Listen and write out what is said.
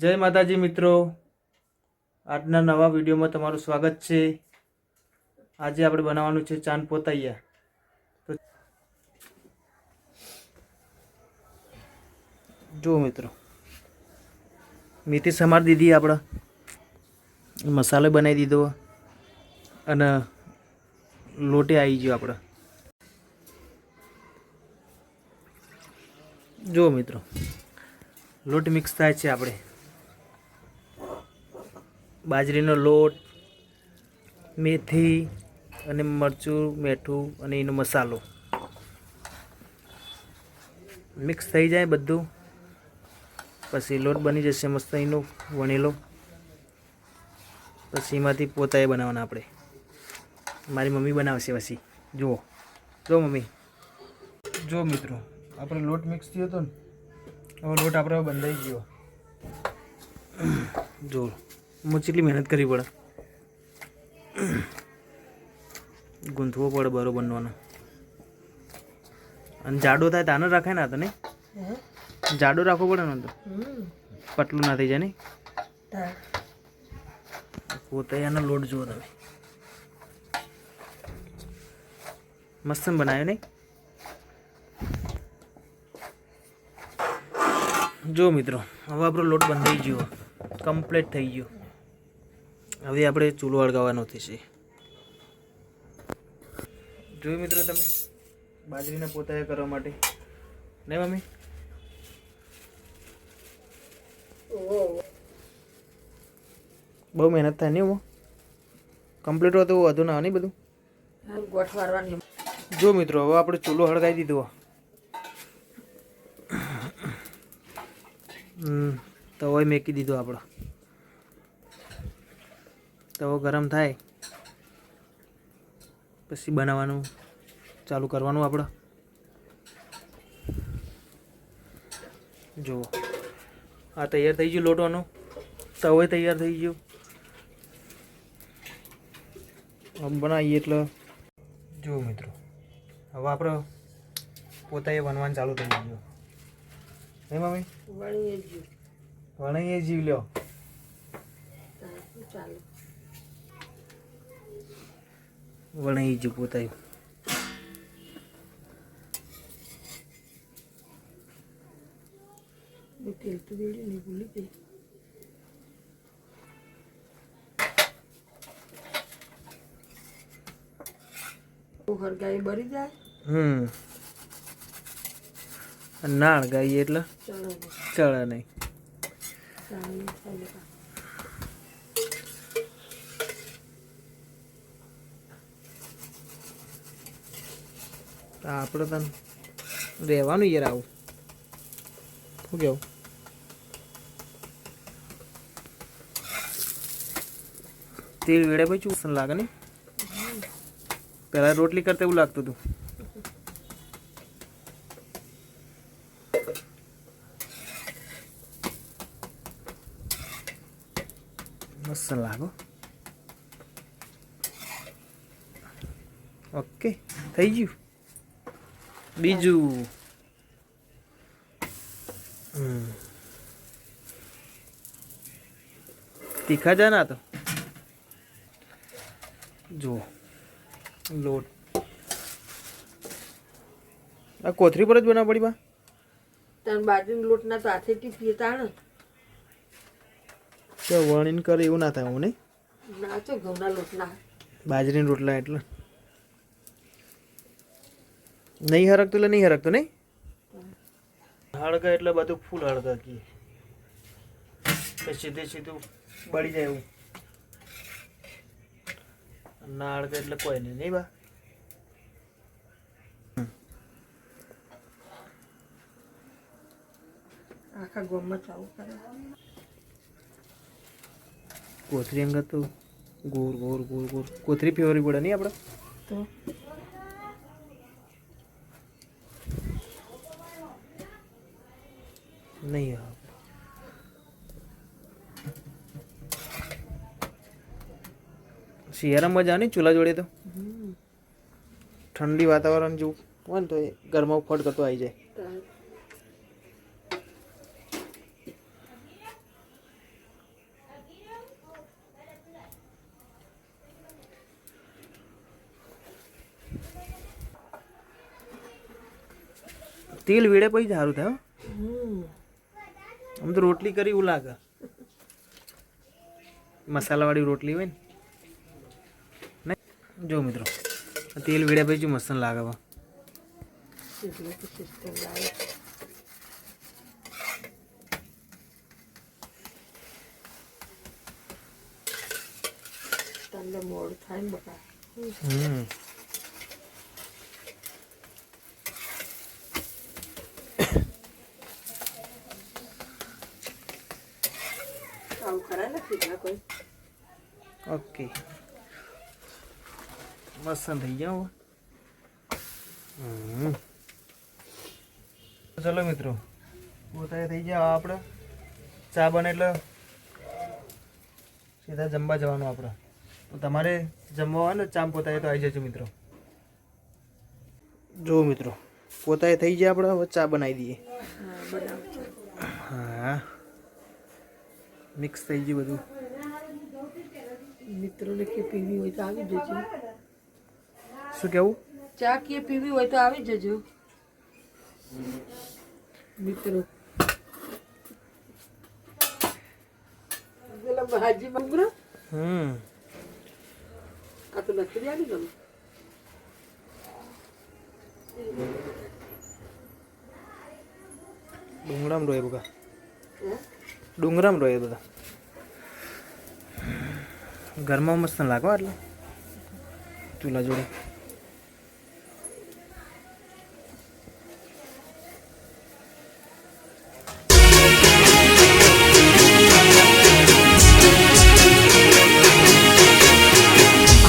જય માતાજી મિત્રો. આજના નવા વિડીયોમાં તમારું સ્વાગત છે. આજે આપણે બનાવવાનું છે ચાંદ પોતૈયા તો જુઓ મિત્રો, મેથી સમાર દીધી આપણે. મસાલો બનાવી દીધો અને લોટે આવી ગયો આપણે. જુઓ મિત્રો, લોટ મિક્સ થાય છે આપણે. બાજરીનો લોટ મેથી અને મરચું મીઠું અને એનો મસાલો. મિક્સ થઈ જાય બધું. પછી લોટ બની જશે મસ્ત એનો વણેલો. પછી એમાંથી પોતાએ બનાવવાના આપણે. મારી મમ્મી બનાવશે પછી. જુઓ. જો મમ્મી. જો મિત્રો આપણે લોટ મિક્સ થયો હતો ને હવે લોટ આપણે બંધાઈ ગયો. જો હું કેટલી મહેનત કરવી પડે? ગૂંથવો પડે બરોબર નોનો અને જાડો થાય તાનો રાખાય ને આ તો નહીં? જાડો રાખવો પડે ને તો? પતલું ના થઈ જાય ને પોતે એનો લોટ જુઓ તમે. મસ્ત બનાવ્યો નહીં? જો મિત્રો હવે આપણો લોટ બંધાઈ ગયો. કમ્પ્લીટ થઈ ગયો. હવે આપણે ચૂલો અળગાવવાનો થશે. જોયું મિત્રો તમે? બાજરીના પોતા કરવા માટે. ને મમ્મી? બહુ મહેનત થાય નહીં કમ્પ્લીટ હોય તો વધુ ના નહીં બધું? ગોઠવારવાની જો મિત્રો હવે આપણે ચૂલો હળગાવી દીધો. હમ, તવો મેકી દીધો આપણો. તવો ગરમ થાય. પછી બનાવવાનું ચાલુ કરવાનું આપણે જુઓ. આ તૈયાર થઈ ગયું લોટવાનું તવો તૈયાર થઈ ગયો. આમ બનાવીએ એટલે. જુઓ મિત્રો. હવે આપણે પોતાએ વનવાનું ચાલુ થઈ ગયું હે મમ્મી? વણીએ જીવ લ્યો. ચાલો. વણાઈ જ પોતાય. તેલ તો નહીં ભૂલી ગઈ ગાય બરી જાય? હમ. અને ગાય એટલે ચડે નહીં. ચાલો ચાલો. તો આપણે તને રહેવાનું યાર આવું. શું કેવું? તેલ વેડે પછી ચૂસન લાગે ને પહેલાં રોટલી કરતા એવું લાગતું હતું. મસ્ત લાગો ઓકે, થઈ ગયું. બીજું. તીખા જા ના તો? જો લોટ. આ કોથરી પર જ બનાવ પડી બા. તન બાજરીનો લોટ ના તો હાથેથી પીતા ને કે વણીન કરે એવું ના થાય હું નહીં? ના તો ઘઉંના લોટ ના. બાજરીના રોટલા એટલે. નહીં હરકતું એટલે નહીં હરકતું નહીં? હળગે એટલે બધું ફૂલ હળગા કી સીધે સીધું બળી જાય એવું. ના હળગે એટલે કોઈ નહીં નહીં બા? આખા ગોમમાં ચાવું કરે. કોથરી અંગત તો ગોળ ગોળ ગોર ગોળ કોથરી ફેવરી પડે નહીં આપણે? તો? નહીં આવે. શિયાળામાં જાવ ને ચૂલા જોડે તો? ઠંડી વાતાવરણ જેવું. હોય ને તો એ ઘરમાં ઉફાટ કરતો આવી જાય. તેલ વીડે પછી સારું થાય આમ તો રોટલી કરી એવું લાગે. મસાલાવાળી રોટલી હોય ને. જો મિત્રો તેલ વેડ્યા પછી મસ્ત લાગે મોડું થાય હમ. આવું ખરા નથી કોઈ ઓકે મસ્ત થઈ જાઓ ચલો મિત્રો પોતાએ થઈ ગયા આપણે ચા બને એટલે સીધા જમવા જવાનું આપણે તો તમારે જમવા હોય ને ચા પોતાએ તો આવી જજો મિત્રો જો મિત્રો પોતાએ થઈ ગયા આપણે હવે ચા બનાવી દઈએ હા મિક્સ થઈ ગયું બધું. મિત્રોને કે પીવી હોય તો આવી જજો. શું કેવું? ચા કે પીવી હોય તો આવી જજો. મિત્રો. પેલા ભાજી મંગરો હમ. આ તો નથી રહ્યા તમે ડુંગરામ રોય બગા હે? ડુંગરામ રોય બધા. ઘરમાં મસ્ત લાગવા એટલે ચૂલા જોડે.